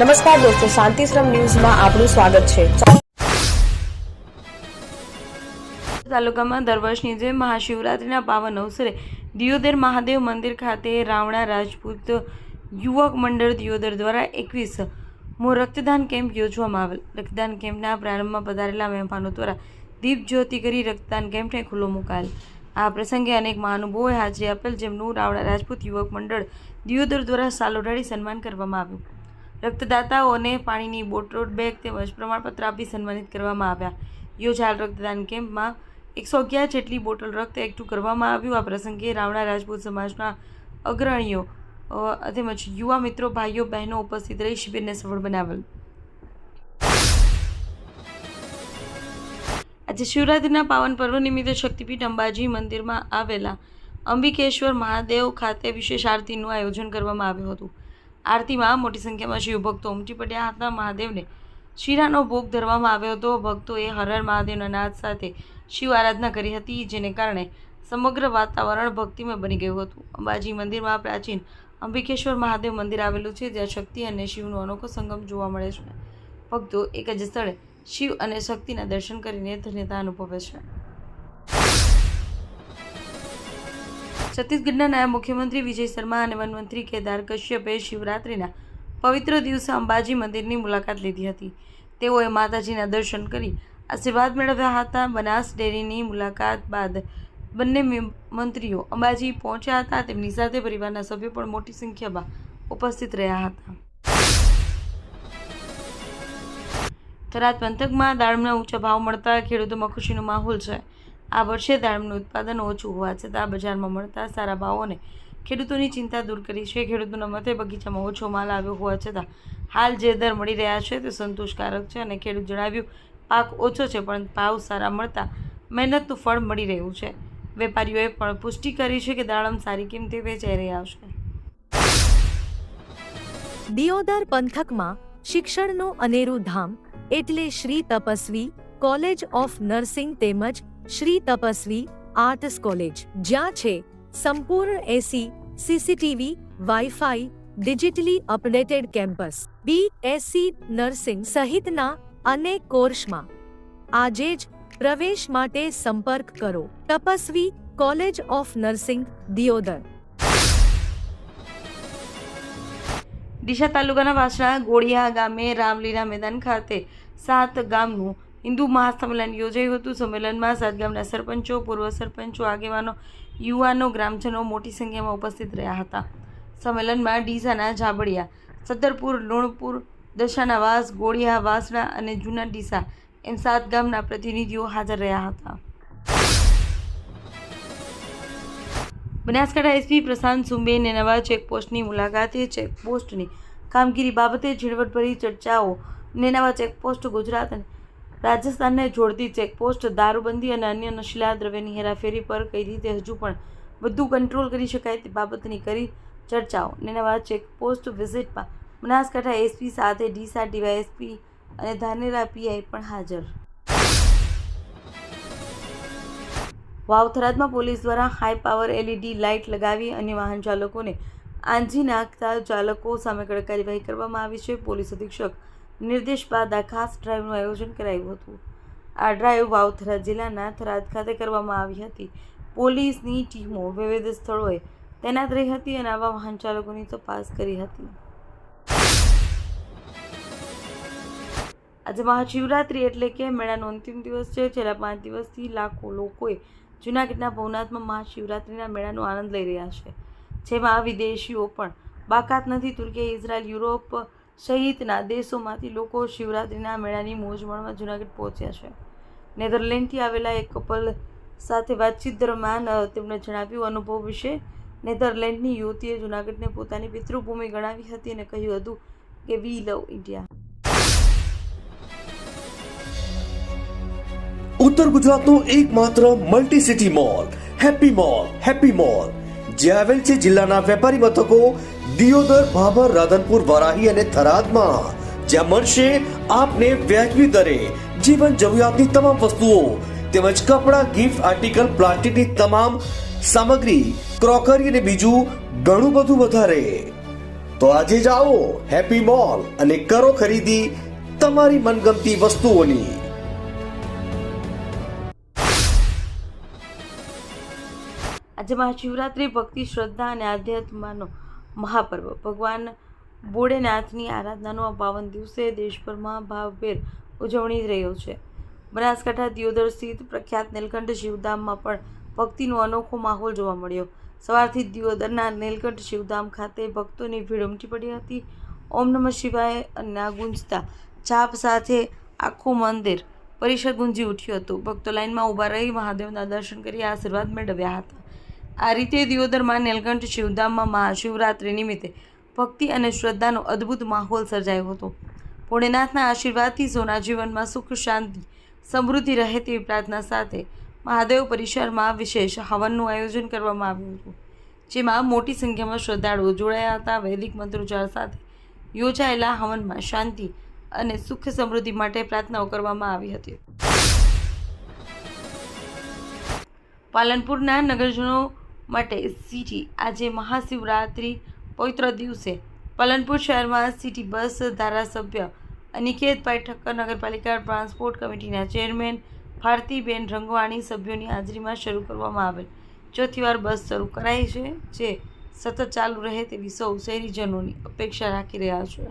નમસ્કાર દોસ્તો, શાંતિશ્રમ ન્યૂઝમાં આપનું સ્વાગત છે. તાલુકામાં દર વર્ષની જેમ મહાશિવરાત્રિના પાવન અવસરે દિયોદર મહાદેવ મંદિર ખાતે રાવણા રાજપૂત યુવક મંડળ દિયોદર દ્વારા એકવીસ મો રક્તદાન કેમ્પ યોજવામાં આવેલ. રક્તદાન કેમ્પના પ્રારંભમાં પધારેલા મહેમાનો દ્વારા દીપ જ્યોતિ કરી રક્તદાન કેમ્પને ખુલ્લો મુકાયેલ આ પ્રસંગે અનેક મહાનુભાવોએ હાજરી આપેલ, જેમનું રાવણા રાજપૂત યુવક મંડળ દિયોદર દ્વારા સાલ ઓઢાડી સન્માન કરવામાં આવ્યું. રક્તદાતાઓને પાણીની બોટલ, બેગ તેમજ પ્રમાણપત્ર આપી સન્માનિત કરવામાં આવ્યા. યોજાયેલ રક્તદાન કેમ્પમાં એકસો અગિયાર જેટલી બોટલ રક્ત એકઠું કરવામાં આવ્યું. આ પ્રસંગે રાવણા રાજપૂત સમાજના અગ્રણીઓ તેમજ યુવા મિત્રો, ભાઈઓ, બહેનો ઉપસ્થિત રહી શિબિરને સફળ બનાવેલ. આજે શિવરાત્રિના પાવન પર્વ નિમિત્તે શક્તિપીઠ અંબાજી મંદિરમાં આવેલા અંબિકેશ્વર મહાદેવ ખાતે વિશેષ આરતીનું આયોજન કરવામાં આવ્યું હતું. આરતીમાં મોટી સંખ્યામાં શિવભક્તો ઉમટી પડ્યા હતા. મહાદેવને શીરાનો ભોગ ધરવામાં આવ્યો હતો. ભક્તોએ હર હર મહાદેવના નાદ સાથે શિવ આરાધના કરી હતી, જેને કારણે સમગ્ર વાતાવરણ ભક્તિમય બની ગયું હતું. અંબાજી મંદિરમાં પ્રાચીન અંબિકેશ્વર મહાદેવ મંદિર આવેલું છે, જ્યાં શક્તિ અને શિવનો અનોખો સંગમ જોવા મળે છે. ભક્તો એક જ સ્થળે શિવ અને શક્તિના દર્શન કરીને ધન્યતા અનુભવે છે. છત્તીસગઢના નાયબ મુખ્યમંત્રી વિજય શર્મા અને વનમંત્રી કેદાર કશ્યપે શિવરાત્રિના પવિત્ર દિવસે અંબાજી મંદિરની મુલાકાત લીધી હતી. તેઓએ માતાજીના દર્શન કરી આશીર્વાદ મેળવ્યા હતા. બનાસ ડેરીની મુલાકાત બાદ બંને મંત્રીઓ અંબાજી પહોંચ્યા હતા. તેમની સાથે પરિવારના સભ્યો પણ મોટી સંખ્યામાં ઉપસ્થિત રહ્યા હતા. થરાદ પંથકમાં દાળના ઊંચા ભાવ મળતા ખેડૂતોમાં ખુશીનો માહોલ છે. આ વર્ષે દાડમનું ઉત્પાદન ઓછું હોવા છતાં બજારમાં મળતા સારા ભાવોને ખેડૂતોની ચિંતા દૂર કરી છે. ખેડૂતોના મતે બગીચામાં ઓછો માલ આવ્યો હોવા છતાં હાલ જે દર મળી રહ્યા છે તે સંતોષકારક છે અને ખેડૂત જણાવ્યું, પાક ઓછો છે પણ ભાવ સારા મળતા મહેનતનું ફળ મળી રહ્યું છે. વેપારીઓએ પણ પુષ્ટિ કરી છે કે દાડમ સારી કિંમતે વેચાઈ રહ્યા છે. દિયોદર પંથકમાં શિક્ષણનું અનેરું ધામ એટલે Shri Tapasvi college of nursing તેમજ શ્રી તપસ્વી આર્ટસ કોલેજ, જ્યાં છે સંપૂર્ણ AC CCTV WiFi digitally updated campus B Sc nursing સહિતના અનેક કોર્સમાં. આજે જ પ્રવેશ માટે સંપર્ક કરો. Tapasvi college of nursing, Deodar. Deesa તાલુકાના વાસણા ગોળિયા ગામે રામલીલા મેદાન ખાતે સાત ગામનું હિન્દુ મહાસંમેલન યોજાયું હતું. સંમેલનમાં સાત ગામના સરપંચો, પૂર્વ સરપંચો, આગેવાનો, યુવાનો, ગ્રામજનો મોટી સંખ્યામાં ઉપસ્થિત રહ્યા હતા. સંમેલનમાં ડીસાના જાબડિયા સદરપુર, લુણપુર દશાના વાસ ગોળિયા, વાસણા અને જૂના ડીસા એમ સાત ગામના પ્રતિનિધિઓ હાજર રહ્યા હતા. બનાસકાંઠા એસપી પ્રશાંત સુંબેને નવા ચેકપોસ્ટની મુલાકાતે ચેકપોસ્ટની કામગીરી બાબતે ઝીણવટભરી ચર્ચાઓ ને નવા ચેકપોસ્ટ ગુજરાત અને રાજસ્થાનને જોડતી ચેકપોસ્ટ, દારૂબંધી અને અન્ય નશીલા દ્રવ્યની હેરાફેરી પર કઈ રીતે હજુ પણ બધું કંટ્રોલ કરી શકાય તે બાબતની કરી ચર્ચાઓ. ને નવા ચેકપોસ્ટ વિઝિટમાં બનાસકાંઠા એસપી સાથે ડીસા ડીવાયએસપી અને ધાનેરા પીઆઈ પણ હાજર. વાવથરાદમાં પોલીસ દ્વારા હાઈ પાવર એલઈડી લાઇટ લગાવી અન્ય વાહન ચાલકોને આંજી નાખતા ચાલકો સામે કડક કાર્યવાહી કરવામાં આવી છે. પોલીસ અધિક્ષક નિર્દેશ બાદ આ ખાસ ડ્રાઈવનું આયોજન કરાયું હતું. આ ડ્રાઈવ વાવથરા જિલ્લાના થરાદ ખાતે કરવામાં આવી હતી. પોલીસની ટીમો વિવિધ સ્થળોએ તૈનાત રહી હતી અને આવા વાહન ચાલકોની તપાસ કરી હતી. આજે મહાશિવરાત્રિ એટલે કે મેળાનો અંતિમ દિવસ છે. છેલ્લા પાંચ દિવસથી લાખો લોકોએ જૂનાગઢના ભવનાથમાં મહાશિવરાત્રિના મેળાનો આનંદ લઈ રહ્યા છે. જેમાં વિદેશીઓ પણ બાકાત નથી. તુર્કી, ઇઝરાયલ, યુરોપ સહિતના દેશોમાંથી લોકો શિવરાત્રિના મેળાની મોજ માણવા જૂનાગઢ પહોંચ્યા છે. નેધરલેન્ડથી આવેલા એક કપલ સાથે વાતચીત દરમિયાન તેમણે જણાવ્યું, અનુભવ વિશે નેધરલેન્ડની યુવતીએ જૂનાગઢને પોતાની પિતૃભૂમિ ગણાવી હતી અને કહ્યું હતું કે, વી લવ ઇન્ડિયા. ઉત્તર ગુજરાતનો એકમાત્ર multi city mall happy mall happy mall, જે આવેલ છે જિલ્લાના વેપારી મથકો દિયોદર, ભાભર, રાધનપુર, વરાહી અને થરાદમાં. જ્યાં મળશે આપને વ્યાજબી દરે જીવન જરૂરિયાતની તમામ વસ્તુઓ તેમજ કપડાં, ગિફ્ટ, આર્ટિકલ, પ્લાસ્ટિકની તમામ સામગ્રી, ક્રોકરી અને બીજું ઘણું બધું વધારે. તો આજે જ આવો હેપી મોલ અને કરો ખરીદી તમારી મનગમતી વસ્તુઓની. આજે મહાશિવરાત્રિ, ભક્તિ, શ્રદ્ધા અને આધ્યાત્મનો મહાપર્વ. ભગવાન ભોળેનાથની આરાધનાનો આ પાવન દિવસે દેશભરમાં ભાવભેર ઉજવણી રહ્યો છે. બનાસકાંઠા દિયોદર સ્થિત પ્રખ્યાત નીલકંઠ શિવધામમાં પણ ભક્તિનો અનોખો માહોલ જોવા મળ્યો. સવારથી દિયોદરના નીલકંઠ શિવધામ ખાતે ભક્તોની ભીડ ઉમટી પડી હતી. ઓમ નમઃ શિવાય ના ગુંજતા છાપ સાથે આખું મંદિર પરિસર ગુંજી ઉઠ્યું હતું. ભક્તો લાઇનમાં ઊભા રહી મહાદેવના દર્શન કરી આશીર્વાદ મેળવ્યા હતા. આ રીતે દિયોદરમાં નીલકંઠ શિવધામમાં મહાશિવરાત્રિ નિમિત્તે ભક્તિ અને શ્રદ્ધાનો અદ્ભુત માહોલ સર્જાયો હતો. ભોળેનાથના આશીર્વાદથી સોના જીવનમાં સુખ, શાંતિ, સમૃદ્ધિ રહે તેવી પ્રાર્થના સાથે મહાદેવ પરિસરમાં વિશેષ હવનનું આયોજન કરવામાં આવ્યું હતું, જેમાં મોટી સંખ્યામાં શ્રદ્ધાળુઓ જોડાયા હતા. વૈદિક મંત્રોચ્ચાર સાથે યોજાયેલા હવનમાં શાંતિ અને સુખ સમૃદ્ધિ માટે પ્રાર્થનાઓ કરવામાં આવી હતી. પાલનપુરના નગરજનો માટે સિટી આજે મહાશિવરાત્રિ પવિત્ર દિવસે. પાલનપુર શહેરમાં સિટી બસ ધારાસભ્ય અનિકેતભાઈ ઠક્કર નગરપાલિકા ટ્રાન્સપોર્ટ કમિટીના ચેરમેન ભારતીબેન રંગવાણી સભ્યોની હાજરીમાં શરૂ કરવામાં આવેલ. ચોથી વાર બસ શરૂ કરાઈ છે, જે સતત ચાલુ રહે તેવી સૌ શહેરીજનોની અપેક્ષા રાખી રહ્યા છે.